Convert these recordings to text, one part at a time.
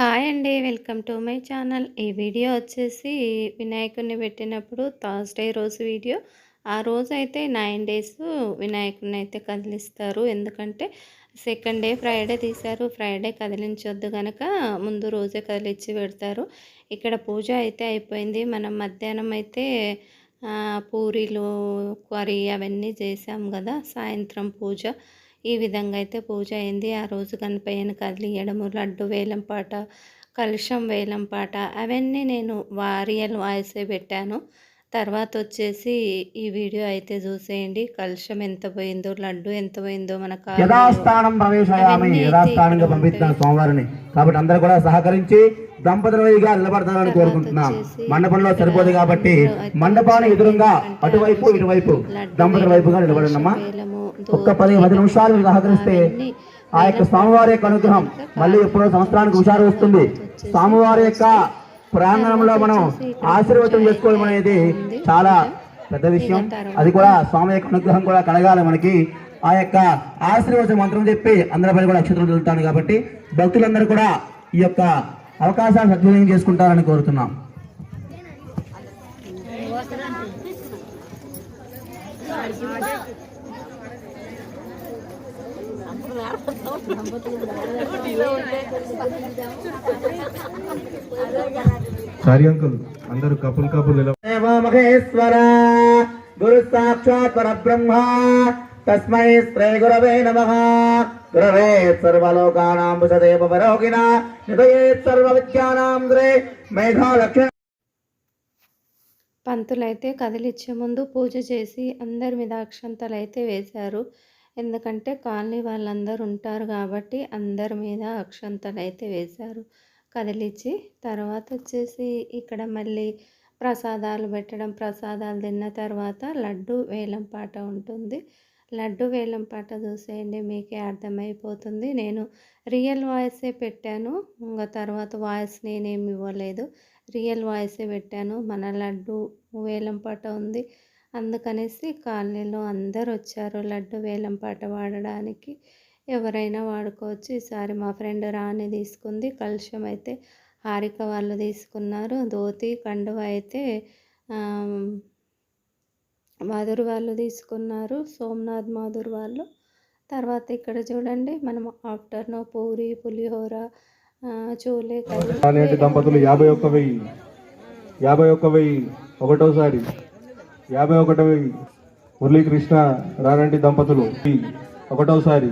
Hi అండి. Welcome to my channel. ఈ video వచ్చేసి వినాయకుడిని పెట్టినప్పుడు థర్స్డే రోజు వీడియో. ఆ రోజు అయితే నైన్ డేస్ వినాయకుడిని అయితే కదిలిస్తారు. ఎందుకంటే సెకండ్ డే ఫ్రైడే తీశారు. ఫ్రైడే కదిలించొద్దు కనుక ముందు రోజే కదిలించి పెడతారు. ఇక్కడ పూజ అయితే అయిపోయింది. మనం మధ్యాహ్నం అయితే పూరీలు కర్రీ అవన్నీ చేసాం కదా సాయంత్రం పూజ. ఈ విధంగా అయితే పూజ అయింది. ఆ రోజు గణపయ్యను కదిలియడము లడ్డు వేలం పాట కలుషం వేలం పాట అవన్నీ నేను వారియల్ వాయిసే పెట్టాను. తర్వాత వచ్చేసి ఈ వీడియో అయితే చూసేయండి. కలుషం ఎంత పోయిందో లడ్డు ఎంత పోయిందో మన. యథాస్థానం ప్రవేశయామి. యథాస్థానంగా. సోమవారిని. కాబట్టి అందరూ కూడా సహకరించి దంపతుల వైగా నిలబడతారని తర్వాత కోరుకుంటున్నాం. మండపంలో సరిపోదు కాబట్టి మండపానికి ఎదురుగా అంటే అటువైపు ఇటువైపు దంపతుల వైపుగా వేలము, ఒక్క పది పది నిమిషాలు మీరు సహకరిస్తే ఆ యొక్క స్వామివారి యొక్క అనుగ్రహం మళ్ళీ ఎప్పుడో సంవత్సరానికి హుషారు వస్తుంది. స్వామివారి యొక్క ప్రాంగణంలో మనం ఆశీర్వచనం చేసుకోవడం అనేది చాలా పెద్ద విషయం. అది కూడా స్వామి యొక్క అనుగ్రహం కూడా కలగాలి మనకి. ఆ యొక్క ఆశీర్వచన మంత్రం చెప్పి అందరిపై కూడా అక్షత్రం చదువుతాను కాబట్టి భక్తులందరూ కూడా ఈ యొక్క అవకాశాన్ని సద్వినియోగం చేసుకుంటారని కోరుతున్నాం. సారీ అంకుల్ అందరూ కపుల్ కపుల్ మహేశ్వర గురు సాక్షాత్ పరబ్రహ్మ తస్మై శ్రీ గురవే నమ. గురవే సర్వలోకానాం వసదేవ పరోగిణ నిధయే సర్వ విద్యానాం శ్రీ మేధాలక్ష్మి పంతులు అయితే కదిలిచ్చే ముందు పూజ చేసి అందరి మీద అక్షంతలు అయితే వేశారు. ఎందుకంటే కాలనీ వాళ్ళందరూ ఉంటారు కాబట్టి అందరి మీద అక్షంతలు అయితే వేశారు. కదిలిచ్చి తర్వాత వచ్చేసి ఇక్కడ మళ్ళీ ప్రసాదాలు పెట్టడం ప్రసాదాలు తిన్న తర్వాత లడ్డు వేలం పాట ఉంటుంది. లడ్డు వేలం పాట చూసేయండి మీకే అర్థమైపోతుంది. నేను రియల్ వాయిసే పెట్టాను ఇంకా తర్వాత వాయిస్ నేనేమి ఇవ్వలేదు. రియల్ వాయిసే పెట్టాను. మన లడ్డు వేలం పాట ఉంది. అందుకనేసి కాలనీలో అందరు వచ్చారు లడ్డు వేలం పాట వాడడానికి. ఎవరైనా వాడుకోవచ్చు. ఈసారి మా ఫ్రెండ్ రాణి తీసుకుంది. కలుషం అయితే హారిక వాళ్ళు తీసుకున్నారు. ధోతి కండువ అయితే ఆమ్, మాధుర్ వాళ్ళు తీసుకున్నారు. సోమనాథ్ మాధుర్ వాళ్ళు. తర్వాత ఇక్కడ చూడండి మనం ఆఫ్టర్నూన్ పూరి పులిహోర చోలే దంపతులు యాభై ఒక్క వెయ్యి. యాభై ఒక్క వెయ్యి ఒకటోసారి. యాభై ఒకటవ వెయ్యి మురళీకృష్ణ రానంటి దంపతులు. ఒకటవసారి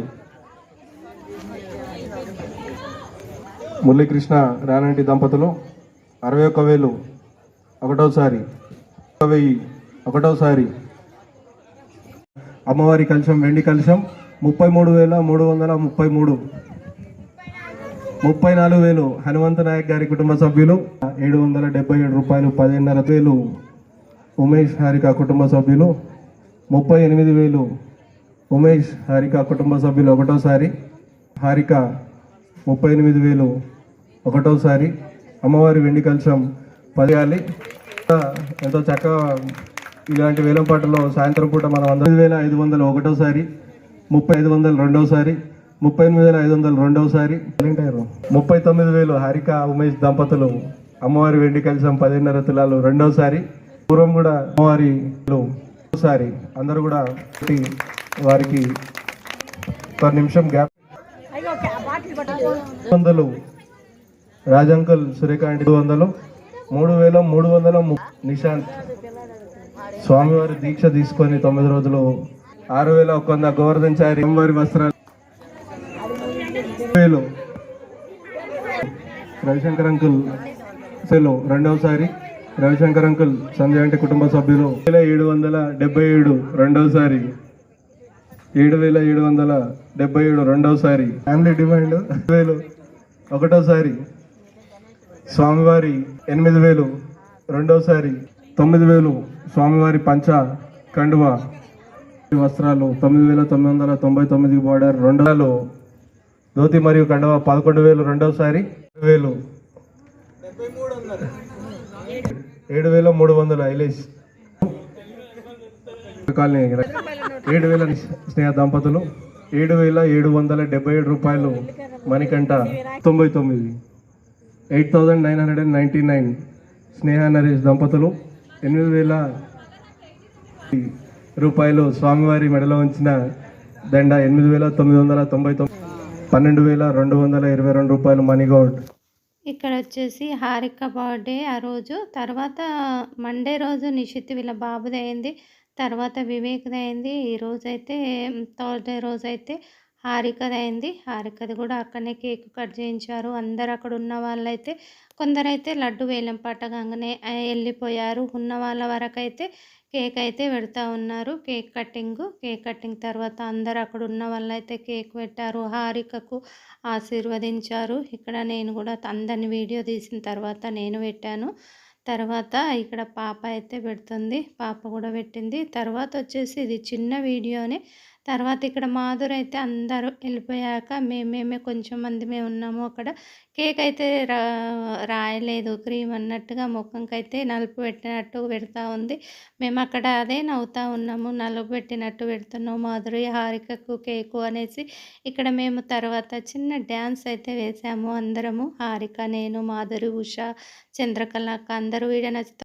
మురళీకృష్ణ రానంటి దంపతులు అరవై ఒక్క వేలు. ఒకటవసారి ఒక వెయ్యి ఒకటవసారి అమ్మవారి కలశం వెండి కలశం ముప్పై మూడు వేల మూడు వందల ముప్పై మూడు. ముప్పై నాలుగు వేలు హనుమంత నాయక్ గారి కుటుంబ సభ్యులు ఏడు వందల డెబ్బై ఏడు రూపాయలు పదిహేనున్నర వేలు. ఉమేష్ హారిక కుటుంబ సభ్యులు ముప్పై ఎనిమిది వేలు ఉమేష్ హారిక కుటుంబ సభ్యులు ఒకటోసారి హారిక ముప్పై ఎనిమిది వేలు ఒకటోసారి అమ్మవారి వెండి కలశం పదిగాలి ఎంతో చక్కగా ఇలాంటి వేలం పాటలో సాయంత్రం పూట మనం వంద వేల ఐదు వందలు ఒకటోసారి ముప్పై ఐదు వందలు రెండోసారి ముప్పై ఎనిమిది వేల ఐదు వందలు రెండోసారి ముప్పై తొమ్మిది వేలు హారిక ఉమేష్ దంపతులు అమ్మవారి వెండి కలశం పదిన్నర తులాలు రెండోసారి పూర్వం కూడా అమ్మవారి ఒకసారి అందరూ కూడా వారికి ఒక నిమిషం గ్యాప్. వందలు. రాజంకల్ సురేఖాంటి ఐదు వందలు. మూడు వేల మూడు వందల నిశాంత్. స్వామివారి దీక్ష తీసుకొని తొమ్మిది రోజులు ఆరు వేల ఒక వంద గోవర్ధన్ చారి స్వామివారి వస్త్రాలు. వేలు. రవిశంకర్ అంకుల్ సెలు రెండవసారి. రవిశంకర్ అంకుల్ సంజయ్ అంటే కుటుంబ సభ్యులు. వేల ఏడు వందల డెబ్బై ఏడు రెండవసారి ఏడు వేల ఏడు వందల డెబ్బై ఏడు రెండవసారి ఫ్యామిలీ డిమాండ్ వేలు. ఒకటోసారి. స్వామివారి ఎనిమిది వేలు. రెండోసారి. తొమ్మిది వేలు. స్వామివారి పంచ కండువ. వస్త్రాలు తొమ్మిది వేల తొమ్మిది వందల తొంభై తొమ్మిది బార్డర్ రెండు ధోతి మరియు కండువ పదకొండు వేలు. రెండోసారి. వేలు. ఏడు వేల మూడు వందల ఐలేజ్. కాలనీ ఏడు వేల స్నేహ దంపతులు ఏడు వేల ఏడు వందల డెబ్బై ఏడు రూపాయలు మణికంట తొంభై తొమ్మిది. Eight thousand nine hundred and ninety nine Sneha Naresh దంపతులు ఎనిమిది వేల రూపాయలు స్వామివారి మెడలో ఉంచిన దండ ఎనిమిది వేల తొమ్మిది వందల తొంభై తొమ్మిది. పన్నెండు వేల రెండు వందల ఇరవై రెండు రూపాయలు మనీగౌడ్ ఇక్కడ వచ్చేసి హారిక బర్త్డే ఆ రోజు. తర్వాత మండే రోజు నిషిత్ వీళ్ళ బాబుది అయింది. తర్వాత వివేక్ది అయింది. ఈ రోజైతే థర్స్డే రోజు హారికదైంది. హారికది కూడా అక్కడనే కేక్ కట్ చేయించారు. అందరు అక్కడ ఉన్న వాళ్ళైతే కొందరైతే లడ్డు వేలం పట్టగానే వెళ్ళిపోయారు ఉన్న వాళ్ళ వరకైతే కేక్ అయితే పెడతా ఉన్నారు. కేక్ కటింగ్ కేక్ కటింగ్ తర్వాత అందరు అక్కడ ఉన్న వాళ్ళైతే కేక్ పెట్టారు. హారికకు ఆశీర్వదించారు. ఇక్కడ నేను కూడా అందరిని వీడియో తీసిన తర్వాత నేను పెట్టాను. తర్వాత ఇక్కడ పాప అయితే పెడుతుంది. పాప కూడా పెట్టింది. తర్వాత వచ్చేసి ఇది చిన్న వీడియోనే. తర్వాత ఇక్కడ మాధురి అయితే అందరూ వెళ్ళిపోయాక మేమేమే కొంచెం మంది మేము ఉన్నాము అక్కడ. కేక్ అయితే రా రాయలేదు క్రీమ్ అన్నట్టుగా ముఖంకి అయితే నలుపు పెట్టినట్టు పెడతా ఉంది. మేము అక్కడ అదే నవ్వుతూ ఉన్నాము నలుపు పెట్టినట్టు పెడుతున్నాము మాధురి హారికకు కేకు అనేసి. ఇక్కడ మేము తర్వాత చిన్న డ్యాన్స్ అయితే వేసాము అందరము హారిక నేను మాధురి ఉష చంద్రకళ అందరూ వీడియో నచ్చుతాం